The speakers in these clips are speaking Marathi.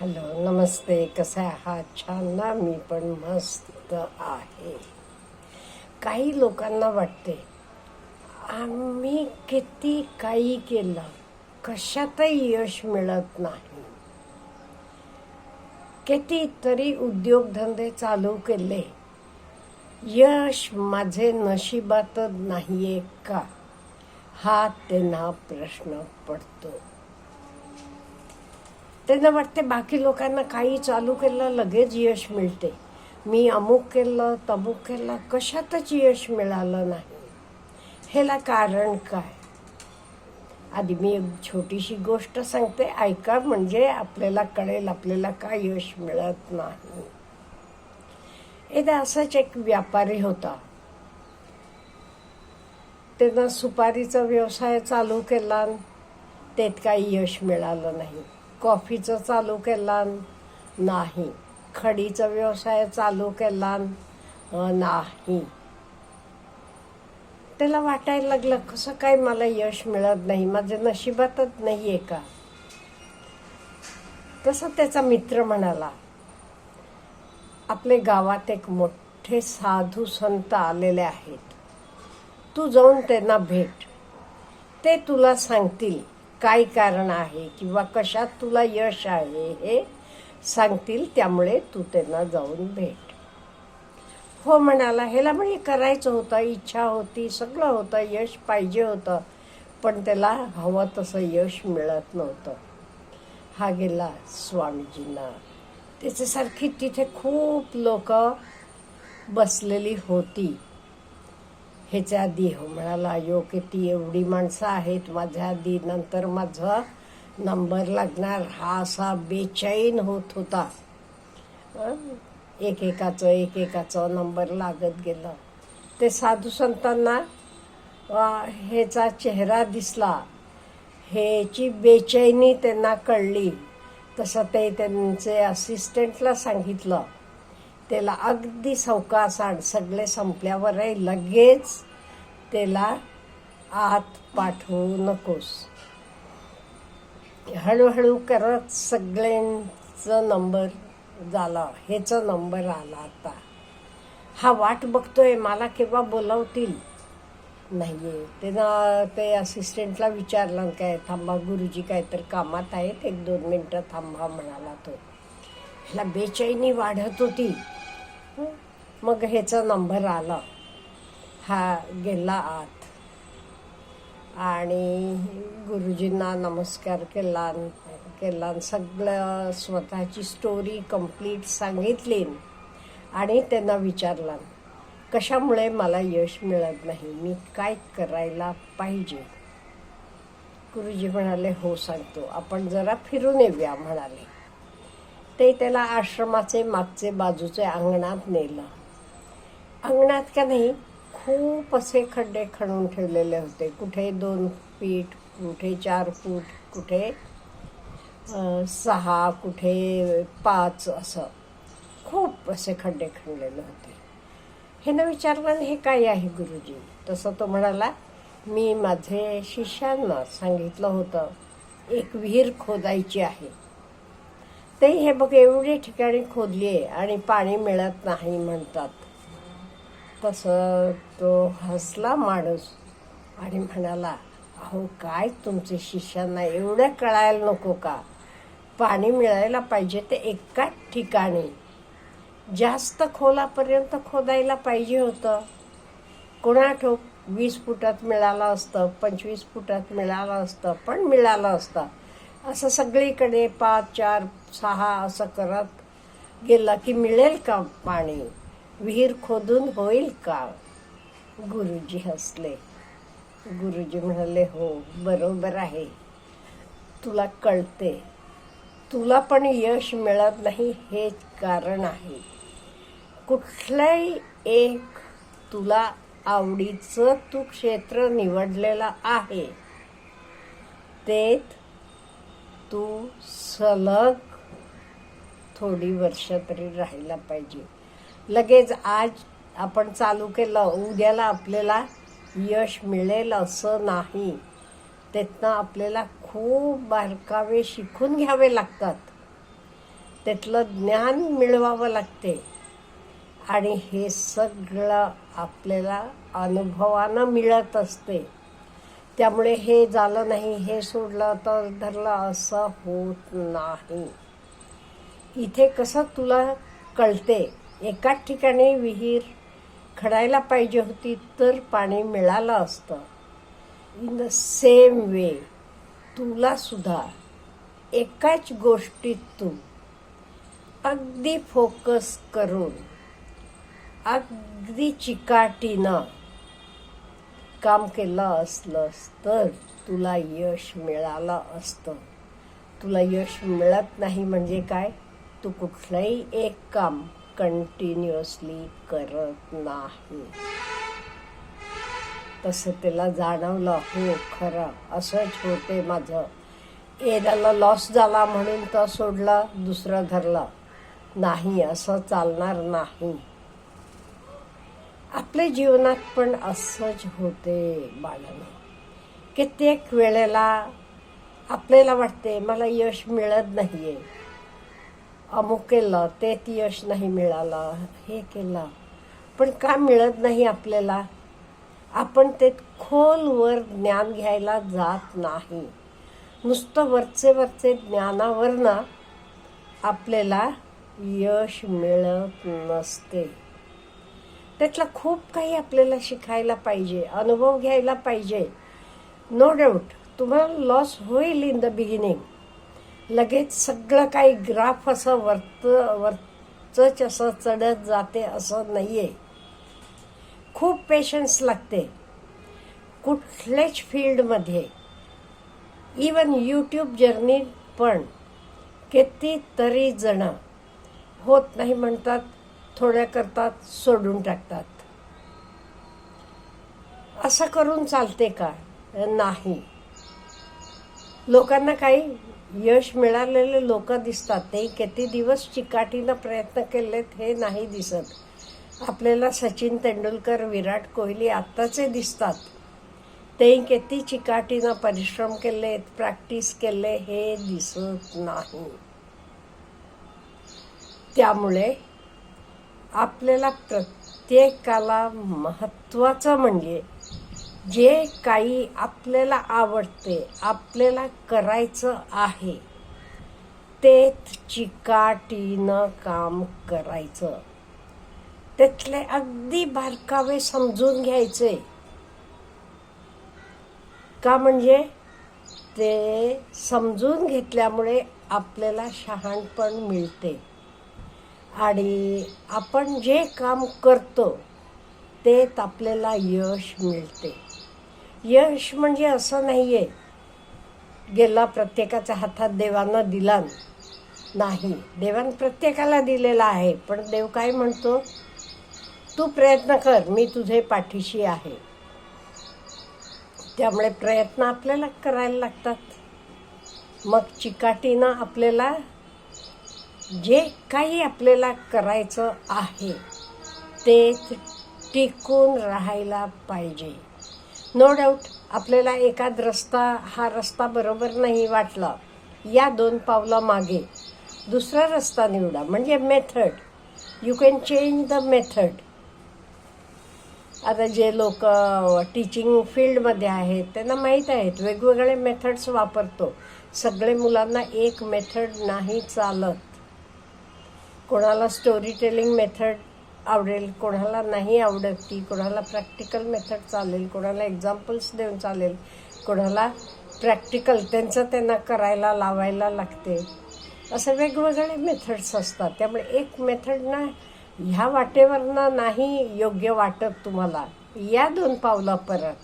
हॅलो नमस्ते कसे आहात छान ना? मी पण मस्त आहे. काही लोकांना वाटते आम्ही किती काही केलं कशातही यश मिळत नाही. कितीतरी उद्योगधंदे चालू केले. यश माझे नशिबातच नाहीये का? हा त्यांना प्रश्न पडतो. त्यांना वाटते बाकी लोकांना काही चालू केलं लगेच यश मिळते. मी अमुक केलं तमुक केलं कशातच यश मिळालं नाही. ह्याला कारण काय? आधी मी एक छोटीशी गोष्ट सांगते ऐका म्हणजे आपल्याला कळेल आपल्याला काय यश मिळत नाही. एकदा असाच एक व्यापारी होता. त्यानं सुपारीचा व्यवसाय चालू केला त्यात काही यश मिळालं नाही. कॉफीचं चालू केला नाही. खडीचा व्यवसाय चालू केला नाही. त्याला वाटायला लागलं कसं काय मला यश मिळत नाही? माझ्या नशिबातच नाही आहे का? तसं त्याचा मित्र म्हणाला आपले गावात एक मोठे साधू संत आलेले आहेत. तू जाऊन त्यांना भेट. ते तुला सांगतील. काय कारण आहे किंवा कशात तुला यश आहे हे सांगतील त्यामुळे तू त्यांना जाऊन भेट. हो म्हणाला ह्याला म्हणजे करायचं होतं इच्छा होती सगळं होतं यश पाहिजे होतं पण त्याला हवं तसं यश मिळत नव्हतं. हा गेला स्वामीजींना. त्याच्यासारखी तिथे खूप लोक बसलेली होती. ह्याच्या आधी हो. म्हणाला अयो किती एवढी माणसं आहेत माझ्या आधी. नंतर माझा नंबर लागणार. हा असा बेचैन होत होता. एकेकाचं एकेकाचं नंबर लागत गेलं. ते साधू संतांना ह्याचा चेहरा दिसला. ह्याची बेचैनी त्यांना कळली. तसं ते त्यांचे असिस्टंटला सांगितलं. त्याला अगदी सावकाश आण सगळे संपल्यावरही लगेच त्याला आत पाठवू नकोस. हळूहळू करत सगळ्यांचं नंबर झाला. ह्याचा नंबर आला आता. हा वाट बघतोय मला केव्हा बोलावतील? नाहीये. त्यानं ते असिस्टंटला विचारलं काय थांबा गुरुजी काय तर कामात आहेत? एक दोन मिनटं थांबा म्हणाला तो. ह्याला बेचैनी वाढत होती. मग ह्याचा नंबर आला. हा गेला आत. आणि गुरुजींना नमस्कार केला केला सगळं स्वतःची स्टोरी कंप्लीट सांगितली. आणि त्यांना विचारला कशामुळे मला यश मिळत नाही? मी काय करायला पाहिजे? गुरुजी म्हणाले हो सांगतो. आपण जरा फिरून येऊया म्हणाले. ते त्याला आश्रमाचे मागचे बाजूचे अंगणात नेलं. अंगणात का नाही खूप असे खड्डे खणून ठेवलेले होते. कुठे दोन फीट कुठे चार फूट कुठे सहा कुठे पाच असं. खूप असे खड्डे खणलेले होते. हे विचारलं हे काय आहे गुरुजी? तसं तो म्हणाला मी माझे शिष्यांना सांगितलं होतं एक विहीर खोदायची आहे. ते हे बघ एवढे ठिकाणी खोदली आहे आणि पाणी मिळत नाही म्हणतात. तसं तो हसला माणूस आणि म्हणाला अहो काय तुमचे शिष्यांना एवढं कळायला नको का? पाणी मिळायला पाहिजे ते एकाच ठिकाणी. जास्त खोलापर्यंत खोदायला पाहिजे होतं. कोणा ठोक वीस फुटात मिळालं असतं पंचवीस फुटात मिळालं असतं पण मिळालं असतं. असं सगळीकडे पाच चार सहा असं करत गेला की मिळेल का पाणी? विहीर खोदून होईल का? गुरुजी हसले. गुरुजी म्हणाले हो बरोबर आहे. तुला कळते. तुला पण यश मिळत नाही हेच कारण आहे. कुठलंही एक तुला आवडीचं तू क्षेत्र निवडलेलं आहे. ते तू सलग थोडी वर्ष तरी राहायला पाहिजे. लगेच आज आपण चालू केलं उद्याला आपल्याला यश मिळेल असं नाही. त्यातनं आपल्याला खूप बारकावे शिकून घ्यावे लागतात. त्यातलं ज्ञान मिळवावं लागते. आणि हे सगळं आपल्याला अनुभवानं मिळत असते. त्यामुळे हे झालं नाही हे सोडलं तर धरलं असं होत नाही. इथे कसं तुला कळते? एकाच ठिकाणी विहीर खडायला पाहिजे होती तर पाणी मिळालं असतं. इन द सेम वे तुला सुद्धा एकाच गोष्टीत तू अगदी फोकस करून अगदी चिकाटीनं काम केलं असलंस तर तुला यश मिळालं असतं. तुला यश मिळत नाही म्हणजे काय? तू कुठलंही एक काम कंटिन्युअसली करत नाही. तसं त्याला जाणवलं हो खरं. असंच होते माझं. एकाला लॉस झाला म्हणून तो सोडला दुसरं धरलं. नाही असं चालणार नाही. आपल्या जीवनात पण असंच होते बाळानं. कित्येक वेळेला आपल्याला वाटते मला यश मिळत नाही आहे अमुक केलं ते यश नाही मिळालं हे केलं. पण का मिळत नाही आपल्याला? आपण ते खोलवर ज्ञान घ्यायला जात नाही. नुसतं वरचे वरचे ज्ञानावरनं आपल्याला यश मिळत नसते. त्यातलं खूप काही आपल्याला शिकायला पाहिजे अनुभव घ्यायला पाहिजे. नो डाऊट तुम्हाला लॉस होईल इन द बिगिनिंग लगेच सगळं काही ग्राफ असं वरत वरचंच असं चढत जाते असं नाही आहे खूप पेशन्स लागते. कुठल्याच फील्डमध्ये इवन यूट्यूब जर्नी पण कितीतरी जण होत नाही म्हणतात थोड्या करतात सोडून टाकतात. असं करून चालते का? नाही. लोकांना काही यश मिळालेले लोक दिसतात. ते किती दिवस चिकाटीनं प्रयत्न केलेत हे नाही दिसत. आपल्याला सचिन तेंडुलकर विराट कोहली आत्ताचे दिसतात. ते किती चिकाटीनं परिश्रम केलेत प्रॅक्टिस केले हे दिसत नाही. त्यामुळे आपल्याला प्रत्येकाला महत्त्वाचं म्हणजे जे काही आपल्याला आवडते आपल्याला करायचं आहे ते चिकाटीनं काम करायचं. त्यातले अगदी बारकावे समजून घ्यायचे. का म्हणजे? ते समजून घेतल्यामुळे आपल्याला शहाणपण मिळते. आणि आपण जे काम करतो तेच आपल्याला यश मिळते. यश म्हणजे असं नाही आहे गेला प्रत्येकाच्या हातात देवानं दिला नाही. देवान प्रत्येकाला दिलेला आहे पण देव काय म्हणतो? तू प्रयत्न कर मी तुझे पाठीशी आहे. त्यामुळे प्रयत्न आपल्याला करायला लागतात. मग चिकाटीनं आपल्याला जे काही आपल्याला करायचं आहे ते टिकून राहायला पाहिजे. नो डाऊट आपल्याला एखाद रस्ता हा रस्ता बरोबर नाही वाटला या दोन पावला मागे. दुसरा रस्ता निवडा म्हणजे method you can change the method आता जे लोक टीचिंग फील्डमध्ये आहेत त्यांना माहीत आहेत वेगवेगळे मेथड्स वापरतो. सगळे मुलांना एक मेथड नाही चालत. कोणाला स्टोरी टेलिंग मेथड आवडेल कोणाला नाही आवडत ती कोणाला प्रॅक्टिकल मेथड चालेल कोणाला एक्झाम्पल्स देऊन चालेल कोणाला प्रॅक्टिकल त्यांचं त्यांना करायला लावायला लागते. असे वेगवेगळे मेथड्स असतात. त्यामुळे एक मेथड ना ह्या वाटेवरनं नाही योग्य वाटत तुम्हाला. या दोन पावलं परत.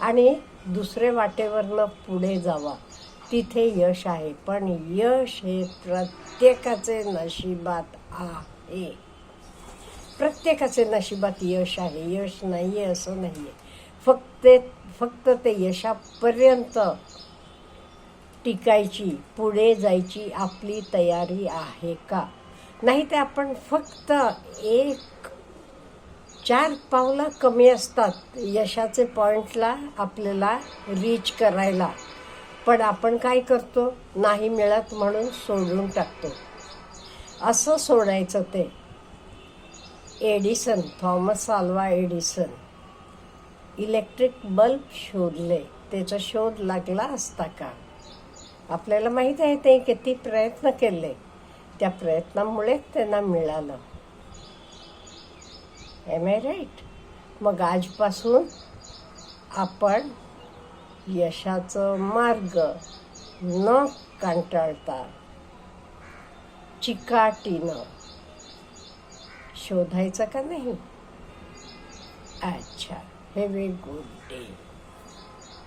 आणि दुसरे वाटेवरनं पुढे जावा. तिथे यश आहे. पण यश हे प्रत्येकाचे नशिबात आहे. प्रत्येकाचे नशिबात यश आहे. यश नाही आहे असं नाही आहे फक्त फक्त ते यशापर्यंत टिकायची पुढे जायची आपली तयारी आहे का? नाही तर आपण फक्त एक चार पावलं कमी असतात यशाचे पॉईंटला आपल्याला रीच करायला. पण आपण काय करतो? नाही मिळत म्हणून सोडून टाकतो. असं सोडायचं ते. Edison Thomas Alva Edison. Electric bulb शोधले त्याचा शोध लागला असता का? आपल्याला माहीत आहे ते किती प्रयत्न केले. त्या प्रयत्नामुळेच त्यांना मिळालं. एम आय राईट मग आजपासून आपण यशाचं मार्ग न कंटाळता चिकाटीनं शोधायचं का नाही? अच्छा हॅव ए गुड डे